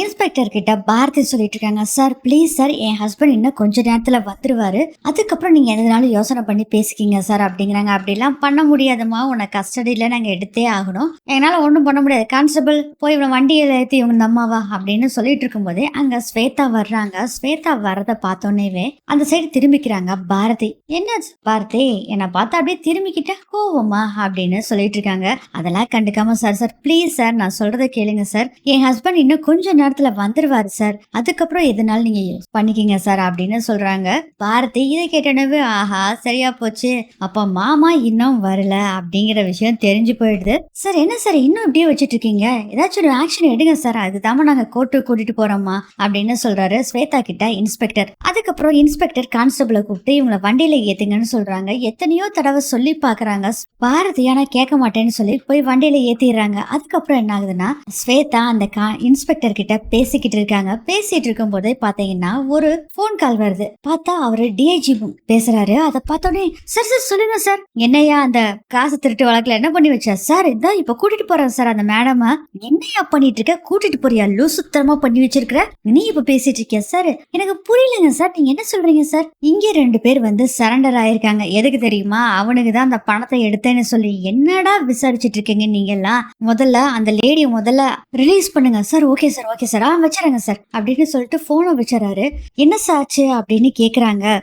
Inspector கிட்ட பாரதி சொல்லிட்டு இருக்காங்க சார் ப்ளீஸ் சார் என் ஹஸ்பண்ட் இன்னும் கொஞ்ச நேரத்துல வந்துருவாரு. அதுக்கப்புறம் நீங்க எதுனாலும் யோசனை பண்ணி பேசிக்கிங்க சார் அப்படிங்கிறாங்க. அப்படிலாம் பண்ண முடியாதுமா உன்னை கஸ்டடியில நாங்க எடுத்தே ஆகணும். என்னால ஒன்றும் பண்ண முடியாது. கான்ஸ்டபிள் போய் இவனை வண்டியில ஏற்றி இவங்க அம்மாவா அப்படின்னு சொல்லிட்டு இருக்கும்போதே அங்க ஸ்வேதா வர்றாங்க. ஸ்வேதா வர்றதை பார்த்தோன்னேவே அந்த சைடு திரும்பிக்கிறாங்க பாரதி. என்ன பாரதி? என்னை பார்த்தா அப்படியே திரும்பிக்கிட்ட? கோவமா? அப்படின்னு சொல்லிட்டு இருக்காங்க. அதெல்லாம் கண்டுக்காம சார் சார் ப்ளீஸ் சார் நான் சொல்றதை கேளுங்க சார் என் ஹஸ்பண்ட் இன்னும் கொஞ்சம் நேரத்துல வந்துருவாரு சார். அதுக்கப்புறம் எதுனாலும் நீங்க பண்ணிக்கிங்க சார் அப்படின்னு சொல்றாங்க. பாரதி இதை கேட்டனவே ஆஹா சரியா போச்சு. அப்ப மாமா இன்னும் வரல அப்படிங்கிற விஷயம் தெரிஞ்சு போயிடுது. சார் என்ன சார் இன்னும் இப்படியே வச்சுட்டு இருக்கீங்க ஏதாச்சும் ஒரு ஆக்ஷன் எடுங்க சார். அதுதான் நாங்க கோர்ட்டு கூட்டிட்டு போறோமா அப்படின்னு சொல்றாரு ஸ்வேதா கிட்ட இன்ஸ்பெக்டர் அதுக்கப்புறம் இன்ஸ்பெக்டர் கான்ஸ்டபிளை கூப்பிட்டு இவங்கள வண்டியில ஏத்துங்கன்னு சொல்றாங்க. எத்தனையோ தடவை சொல்லி பாக்குறாங்க. பாரதி ஆனா கேட்க மாட்டேன்னு சொல்லி போய் வண்டியில ஏத்திடுறாங்க. அதுக்கப்புறம் என்ன ஆகுதுன்னா ஸ்வேதா அந்த கா- இன்ஸ்பெக்டர் கிட்ட பேசிக்கிட்டு இருக்காங்க பேசிட்டு இருக்கும் போதே பாத்தீங்கன்னா ஒரு ஃபோன் கால் வருது. பார்த்தா அவரு டிஐஜி பேசுறாரு. அதை பார்த்தோன்னே சார் சார் சொல்லுங்க சார். என்னையா அந்த காசு திருட்டு வழக்குல என்ன பண்ணி வச்சா? சார் இதான் இப்ப கூட்டிட்டு போறேன் சார் அந்த மேடம என்னையா பண்ணிட்டு இருக்க கூட்டிட்டு போறியா? லூசுத்தரமா பண்ணி வச்சிருக்கிற? நீ இப்ப பேசிட்டு இருக்கியா சார்? எனக்கு புரியலங்க சார். நீங்க என்ன சொல்றீங்க சார்? இங்க ரெண்டு பேர் வந்து சரண்டர் ஆயிருக்காங்க. எதுக்கு தெரியுமா? அவனுக்கு தான் அந்த பணத்தை எடுத்தேன்னு சொல்லி என்னடா விசாரிச்சிட்டு இருக்கீங்க நீங்க எல்லாம் முதல்ல அந்த லேடியை முதல்ல ரிலீஸ் பண்ணுங்க sir. Okay sir okay sir ஆ வச்சிருங்க சார் அப்படின்னு சொல்லிட்டு போனை வச்சுறாரு. என்ன சாச்சு அப்படின்னு கேக்குறாங்க.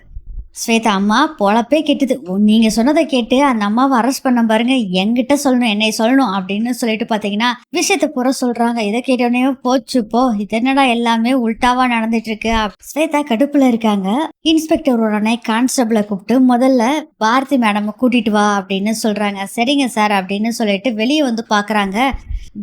ஸ்வேதா அம்மா பொழப்பே கெட்டுது. ஓ, நீங்க சொன்னதை கேட்டு அந்த அம்மாவை அரெஸ்ட் பண்ண பாருங்க. என்கிட்ட சொல்லணும் என்னை சொல்லணும் அப்படின்னு சொல்லிட்டு பாத்தீங்கன்னா விஷயத்த பூரா சொல்றாங்க. இதை கேட்டோடனே போச்சு போ. இது என்னடா எல்லாமே உல்டாவா நடந்துட்டு இருக்கு ஸ்வேதா கடுப்புல இருக்காங்க. இன்ஸ்பெக்டர் உடனே கான்ஸ்டபிளை கூப்பிட்டு முதல்ல பாரதி மேடம் கூட்டிட்டு வா அப்படின்னு சொல்றாங்க. சரிங்க சார் அப்படின்னு சொல்லிட்டு வெளியே வந்து பாக்குறாங்க.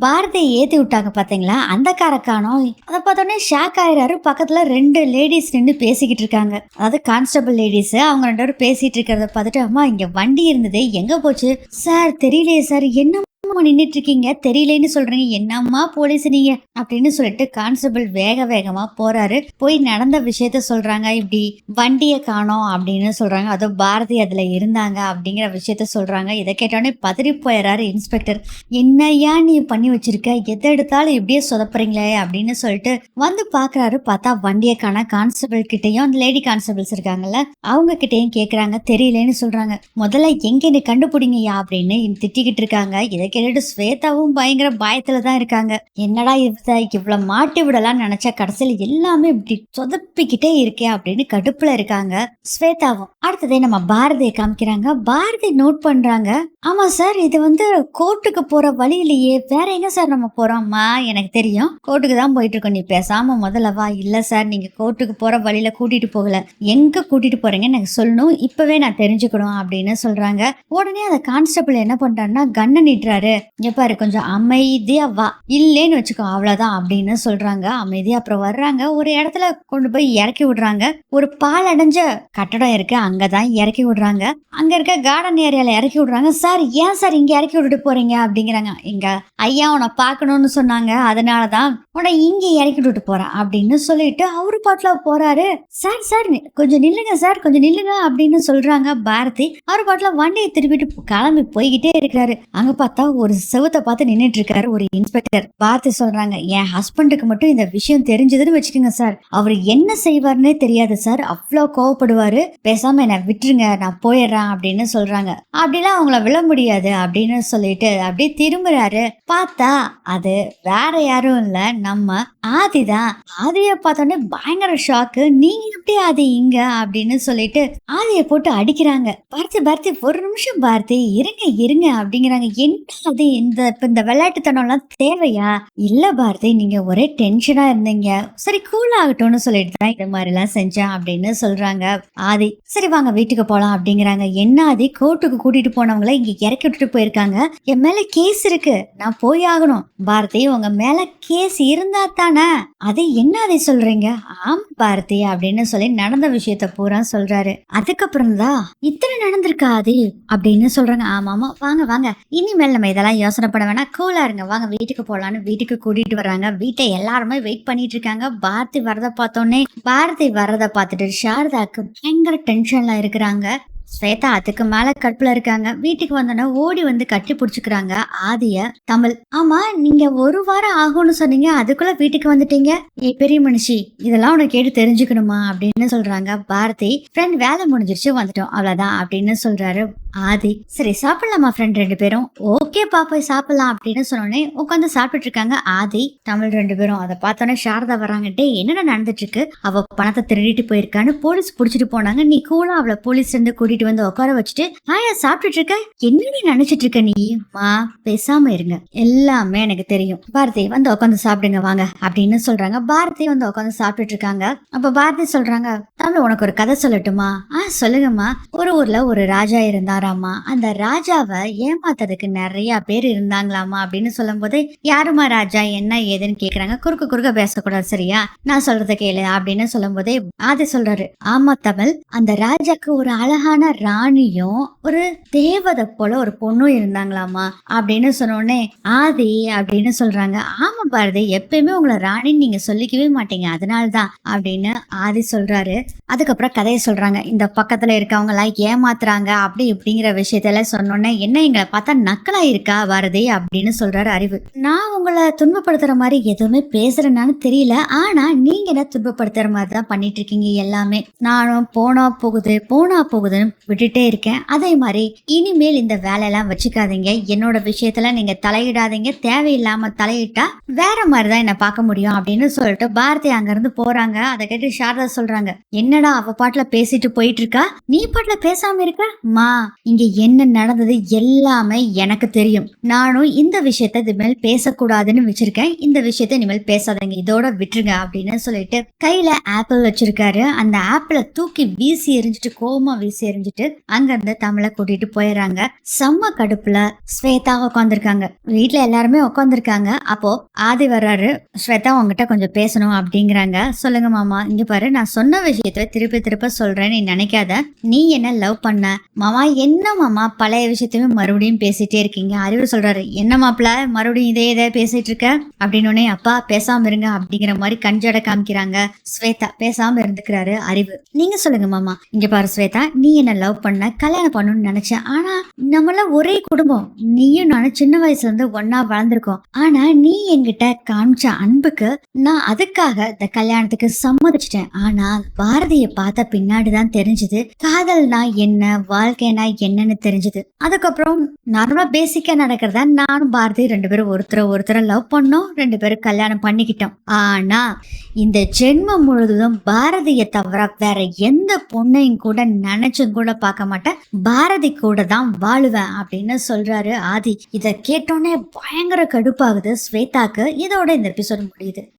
பாரதியை ஏத்தி விட்டாங்க பாத்தீங்களா? அந்த காரக்கானோ அதை பார்த்தோன்னே ஷாக் ஆயிடாரு பக்கத்துல ரெண்டு லேடிஸ் நின்று பேசிக்கிட்டு இருக்காங்க. அதாவது கான்ஸ்டபிள் லேடி லேடிஸ் அவங்க ரெண்டு பேரும் பேசிட்டு இருக்கிறத பார்த்துட்டு அம்மா இங்க வண்டி இருந்தது எங்க போச்சு? சார் தெரியலையே சார். என்ன நின்னுட்டு இருக்கீங்க தெரியலன்னு சொல்றீங்க. என்னம்மா போலீஸ் நீங்க? அப்படின்னு சொல்லிட்டு கான்ஸ்டபிள் வேக வேகமா போறாரு. போய் நடந்த விஷயத்த சொல்றாங்க. இப்படி வண்டியை காணோம் அப்படின்னு சொல்றாங்க. அதுவும் பாரதி அதுல இருந்தாங்க அப்படிங்கிற விஷயத்த சொல்றாங்க. இதை கேட்டோடனே பதறி போயிடுறாரு இன்ஸ்பெக்டர். என்னையா நீ பண்ணி வச்சிருக்க? எதை எடுத்தாலும் இப்படியே சொதப்புறீங்களே? அப்படின்னு சொல்லிட்டு வந்து பாக்குறாரு. பார்த்தா வண்டியை காண கான்ஸ்டபிள் கிட்டயும் அந்த லேடி கான்ஸ்டபிள்ஸ் இருக்காங்கல்ல அவங்க கிட்டயும் கேக்குறாங்க. தெரியலன்னு சொல்றாங்க. முதல்ல எங்க என்ன கண்டுபிடிங்கயா அப்படின்னு திட்டிக்கிட்டு இருக்காங்க. இதை கேட்டுட்டு ஸ்வேதாவும் பயங்கர பயத்துல தான் இருக்காங்க. என்னடா இவ இவ்வளவு மாட்டி விடலாம்னு நினைச்ச கடைசியில் எல்லாமே இப்படி சொதப்பிக்கிட்டே இருக்கே அப்படின்னு கடுப்புல இருக்காங்க ஸ்வேதாவும். அடுத்ததே நம்ம பாரதியை காமிக்கிறாங்க. பாரதி நோட் பண்றாங்க. ஆமா சார் இது வந்து கோர்ட்டுக்கு போற வழியிலேயே வேற எங்க சார் நம்ம போறோம்மா எனக்கு தெரியும். கோர்ட்டுக்கு தான் போயிட்டு இருக்கோம். நீ பேசாம முதல்ல வா. இல்ல சார் நீங்க கோர்ட்டுக்கு போற வழியில கூட்டிட்டு போகல. எங்க கூட்டிட்டு போறீங்கன்னு எனக்கு சொல்லணும். இப்பவே நான் தெரிஞ்சுக்கணும் அப்படின்னு சொல்றாங்க. உடனே அந்த கான்ஸ்டபிள் என்ன பண்றாருன்னா கண்ணை நீட்டுறாரு. இங்க பாரு கொஞ்சம் அமைதியா வா. இல்லேன்னு வச்சுக்கோ அவ்வளவுதான் அப்படின்னு சொல்றாங்க. அமைதியா அப்புறம் வர்றாங்க. ஒரு இடத்துல கொண்டு போய் இறக்கி விடுறாங்க. ஒரு பால் அடைஞ்ச கட்டடம் இருக்கு. அங்கதான் இறக்கி விடுறாங்க. அங்க இருக்க கார்டன் ஏரியால இறக்கி விடுறாங்க. சார் ஏன் சார் இங்க இறக்கி விட்டுட்டு போறீங்க? அப்படிங்கிறாங்க. இங்க ஐயா உன்னை பார்க்கணும்னு சொன்னாங்க. அதனாலதான் உன்னை இங்க இறக்கி விட்டுட்டு போறேன் அப்படின்னு சொல்லிட்டு அவரு பாட்டுல போறாரு. சார் சார் கொஞ்சம் நில்லுங்க சார் கொஞ்சம் நில்லுங்க அப்படின்னு சொல்றாங்க பாரதி. அவர் பாட்டுல வண்டியை திருப்பிட்டு கிளம்பி போய்கிட்டே இருக்கிறாரு. அங்க பார்த்தா ஒரு செவத்தை பார்த்து நின்றுட்டு இருக்காரு ஒரு இன்ஸ்பெக்டர் பார்த்து சொல்றாங்க என் ஹஸ்பண்டுக்கு மட்டும் இந்த விஷயம் தெரிஞ்சதுன்னு வச்சுக்கோங்க சார் அவர் என்ன செய்வார்னே தெரியாது சார் அவ்வளோ கோவப்படுவாரு. பேசாம என்ன விட்டுருங்க நான் போயிடுறேன் அப்படின்னு சொல்றாங்க. அப்படிலாம் அவங்கள விழ முடியாது அப்படின்னு சொல்லிட்டு அப்படியே திரும்புறாரு. பார்த்தா அது வேற யாரும் இல்ல. நம்ம ஆதி தான். ஆதிய பார்த்தோன்னே பயங்கர ஷாக்கு நீங்க எப்படி ஆதி இங்க? அப்படின்னு சொல்லிட்டு ஆதிய போட்டு அடிக்கிறாங்க. பார்த்து பார்த்து ஒரு நிமிஷம் பார்த்து இருங்க இருங்க அப்படிங்கிறாங்க. என்ன அது இந்த இப்ப இந்த விளையாட்டுத்தனம்லாம் தேவையா? இல்ல பாரதி நீங்க ஒரே டென்ஷனா இருந்தீங்க. சரி கூல் ஆகட்டும்னு சொல்லிட்டு தான் இது மாதிரி எல்லாம் செஞ்சேன் அப்படின்னு சொல்றாங்க. ஆதி சரி வாங்க வீட்டுக்கு போலாம் அப்படிங்கிறாங்க. என்ன ஆதி? கோர்ட்டுக்கு கூட்டிட்டு போனவங்கள இங்க இறக்கி விட்டுட்டு போயிருக்காங்க. என் மேல கேஸ் இருக்கு. நான் போய் ஆகணும். பாரதி உங்க மேல கேஸ் இருந்தா தானே? அது என்ன அதை சொல்றீங்க? ஆம் பாரதி அப்படின்னு சொல்லி நடந்த விஷயத்த பூரா சொல்றாரு. அதுக்கப்புறம் தான் இத்தனை நடந்திருக்கா ஆதி? அப்படின்னு சொல்றாங்க. ஆமாமா. வாங்க வாங்க. இனிமேல் நம்ம இதெல்லாம் யோசனை பண்ண வேணாம். கூலாக இருங்க. வாங்க வீட்டுக்கு போகலான்னு வீட்டுக்கு கூட்டிட்டு வராங்க வீட்டை எல்லாருமே வெயிட் பண்ணிட்டு இருக்காங்க. பாரதி வரதை பார்த்தோன்னே பாரதி வரதை பார்த்துட்டு சாரதாக்கு பயங்கர டென்ஷன்ல இருக்கிறாங்க. ஸ்வேதா அதுக்கு மேல கடுப்புல இருக்காங்க. வீட்டுக்கு வந்தோன்னே ஓடி வந்து கட்டி பிடிச்சிக்கிறாங்க. ஆதிய தமிழ் ஆமா நீங்க ஒரு வாரம் ஆகும்னு சொன்னீங்க. அதுக்குள்ள வீட்டுக்கு வந்துட்டீங்க. ஏ பெரிய மனுஷி இதெல்லாம் உனக்கு கேட்டு தெரிஞ்சுக்கணுமா? அப்படின்னு சொல்றாங்க. பாரதி ஃப்ரெண்ட் வேலை முடிஞ்சிருச்சு. வந்துட்டோம். அவ்வளவுதான் அப்படின்னு சொல்றாரு ஆதி சரி சாப்பிடலாமா ஃப்ரெண்ட் ரெண்டு பேரும்? ஓகே பாப்பா சாப்பிடலாம் அப்படின்னு சொன்னோடனே உட்காந்து சாப்பிட்டுட்டு இருக்காங்க ஆதி தமிழ் ரெண்டு பேரும். அதை பார்த்தோன்னே சாரதா வராங்கட்டே என்னடா நடந்துட்டு இருக்கு அவ பணத்தை திருடிட்டு போயிருக்கான்னு போலீஸ் பிடிச்சிட்டு போனாங்க. நீ கூலா அவளை போலீஸ் இருந்து கூட்டிட்டு வந்து உட்கார வச்சுட்டு ஆயா சாப்பிட்டுட்டு இருக்க என்ன நீ நினைச்சிட்டு இருக்க நீ? மா பேசாம இருங்க. எல்லாமே எனக்கு தெரியும். பாரதி வந்து உட்காந்து சாப்பிடுங்க வாங்க. அப்படின்னு சொல்றாங்க. பாரதி வந்து உட்காந்து சாப்பிட்டுட்டு இருக்காங்க அப்ப பாரதி சொல்றாங்க தமிழ் உனக்கு ஒரு கதை சொல்லட்டுமா? ஆ சொல்லுங்கம்மா. ஒரு ஊர்ல ஒரு ராஜா இருந்தாராமா அந்த ராஜாவை ஏமாத்துறதுக்கு நிறைய பேர் இருந்தாங்களாமா அப்படின்னு சொல்லும் போது யாருமா ராஜா? என்ன ஏதுன்னு கேக்குறாங்க. குறுக்க குறுக்க பேசக்கூடாது சரியா? நான் சொல்றத கேளு அப்படின்னு சொல்லும் போதே ஆதி சொல்றாரு. ஆமா தமிழ். அந்த ராஜாக்கு ஒரு அழகான ராணியும் ஒரு தேவதை போல ஒரு பொண்ணும் இருந்தாங்களாமா அப்படின்னு சொன்னோடனே ஆதி அப்படின்னு சொல்றாங்க. ஆமா பாரதி. எப்பயுமே உங்களை ராணின்னு நீங்க சொல்லிக்கவே மாட்டீங்க. அதனால்தான் அப்படின்னு ஆதி சொல்றாரு. அதுக்கப்புறம் கதையை சொல்றாங்க. இந்த பக்கத்துல இருக்கவங்க எல்லாம் ஏமாத்துறாங்க அப்படி இப்படிங்கிற விஷயத்தெல்லாம் சொன்னோன்னே என்ன எங்களை பார்த்தா நக்கலா இருக்கா வருதே அப்படின்னு சொல்றாரு அறிவு. நான் உங்களை துன்பப்படுத்துற மாதிரி எதுவுமே பேசுறேன்னு தெரியல. ஆனா நீங்க என்ன துன்பப்படுத்துற மாதிரி தான் பண்ணிட்டு இருக்கீங்க எல்லாமே. நானும் போனா போகுது போனா போகுதுன்னு விட்டுட்டே இருக்கேன். அதே மாதிரி இனிமேல் இந்த வேலையெல்லாம் வச்சுக்காதீங்க. என்னோட விஷயத்துல நீங்க தலையிடாதீங்க. தேவையில்லாம தலையிட்டா வேற மாதிரி தான் என்ன பார்க்க முடியும் அப்படின்னு சொல்லிட்டு பாரதி அங்க இருந்து போறாங்க. அதை கேட்டு சாரதா சொல்றாங்க என்னடா அவ பாட்டுல பேசிட்டு போயிட்டு இருக்கா நீ பாட்டுல பேசாம இருக்க? மா இங்க என்ன நடந்தது எல்லாமே எனக்கு தெரியும். நானும் இந்த விஷயத்த இனிமேல் பேசக்கூடாதுன்னு வச்சிருக்கேன். இந்த விஷயத்த இனிமேல் பேசாதீங்க. இதோட விட்டுருங்க அப்படின்னு சொல்லிட்டு கையில ஆப்பிள் வச்சிருக்காரு. அந்த ஆப்பிள தூக்கி வீசி எரிஞ்சிட்டு கோமா வீசி எரிஞ்சிட்டு அங்க இருந்து தமிழை கூட்டிட்டு போயிடுறாங்க. செம்ம கடுப்புல ஸ்வேதா உட்காந்துருக்காங்க வீட்டுல எல்லாருமே உட்காந்துருக்காங்க அப்போ ஆதி வர்றாரு. ஸ்வேதா உங்ககிட்ட கொஞ்சம் பேசணும் அப்படிங்கிறாங்க. சொல்லுங்க மாமா இங்க பாரு நான் சொன்ன விஷயத்த திருப்பி திருப்ப சொல்றேன் நீ நினைக்காத. நீ என்ன லவ் பண்ண? மாமா என்ன மாமா பழைய விஷயத்தையுமே மறுபடியும் பேசிட்டே இருக்கீங்க? அறிவு சொல்றாரு என்ன மாப்பிள மறுபடியும் இதே இதே பேசிட்டு இருக்க? அப்படின்னு அப்பா பேசாம இருங்க அப்படிங்கிற மாதிரி கஞ்சட காமிக்கிறாங்க ஸ்வேதா. பேசாம இருந்துக்கிறாரு அறிவு. நீங்க சொல்லுங்க மாமா. இங்க பாரு ஸ்வேதா நீ என்ன லவ் பண்ண? கல்யாணம் பண்ணணும்னு நினைச்சேன் ஆனா நம்மள ஒரே குடும்பம். நீயும் நானும் சின்ன வயசுல இருந்து ஒன்னா வளர்ந்துருக்கோம். ஆனா நீ என்கிட்ட காமிச்ச அன்புக்கு நான் அதுக்காக இந்த கல்யாணத்துக்கு சம்மதிச்சிட்டேன். ஆனா பாரதியை பார்த்த பின்னாடிதான் தெரிஞ்சது காதல்னா என்ன வாழ்க்கைனா என்னன்னு தெரிஞ்சது. அதுக்கப்புறம் நார்மலா பேசிக்கா நடக்கிறதா நானும் பாரதி ரெண்டு பேரும் ஒருத்தரை ஒருத்தரை லவ் பண்ணோம் ரெண்டு பேரும் கல்யாணம் பண்ணிக்கிட்டோம். ஆனா இந்த ஜென்மம் முழுவதும் பாரதியை தவிர வேற எந்த பொண்ணையும் கூட நினைச்சும் கூட பார்க்க மாட்டேன். பாரதி கூட தான் வாழுவேன் அப்படின்னு சொல்றாரு ஆதி. இதை கேட்டோன்னே பயங்கர கடுப்பாகுது ஸ்வேதாக்கு. இதோட இந்த எபிசோட் முடியுது.